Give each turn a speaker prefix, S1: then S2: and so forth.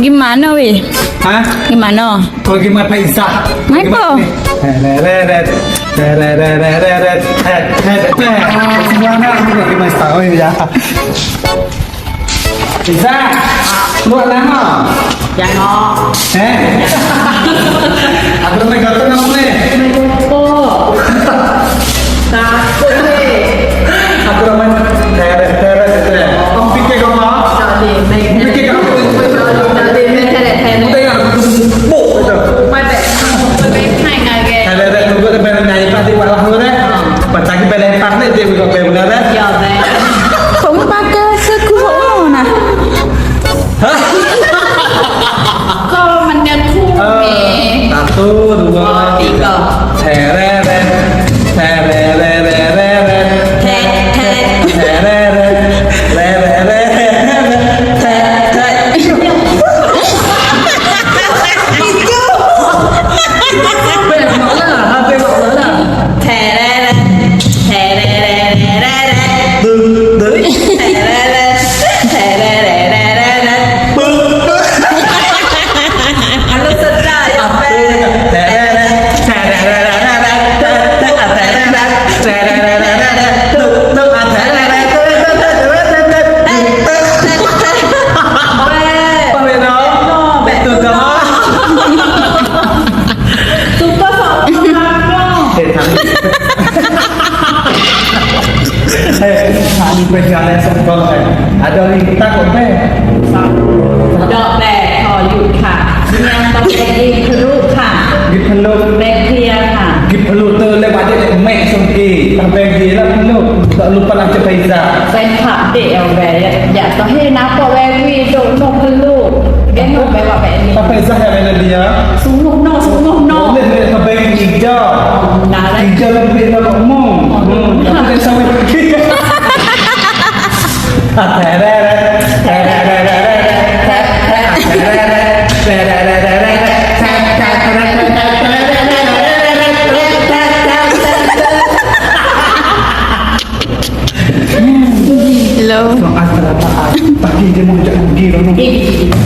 S1: gimana weh? Ha? Gimana?
S2: Kau gimana Pak isa? May po. Gimana ya? Isa! Ya no. Eh? ตังค์ได้เต็มก็เป็มแล้วนะ
S3: เดี๋ยวไป
S1: ผมปากเกอร์ซื้อคู่นะ
S3: ก็มันเดือนคู่เอง
S2: ตัดตู้ดู
S3: ว่าตีก็
S2: แถ่ m e g a l a เล e m p a t kan ada yang kita kote
S3: ดอกแบกขอหยุดค่ะยังต้องเป็นดิพลุค่ะกิบพลุเบเคียค่ะ
S2: กิบพลุเตอร์เลยว่าจะแม็กซ์สกีตั้งเบเคียแล้วพลุตลุกพลังจะไปจ้า
S3: เป็นผักเดี่ยวแบบอยากจะให้นับว่าแววีจงน Hello. Ang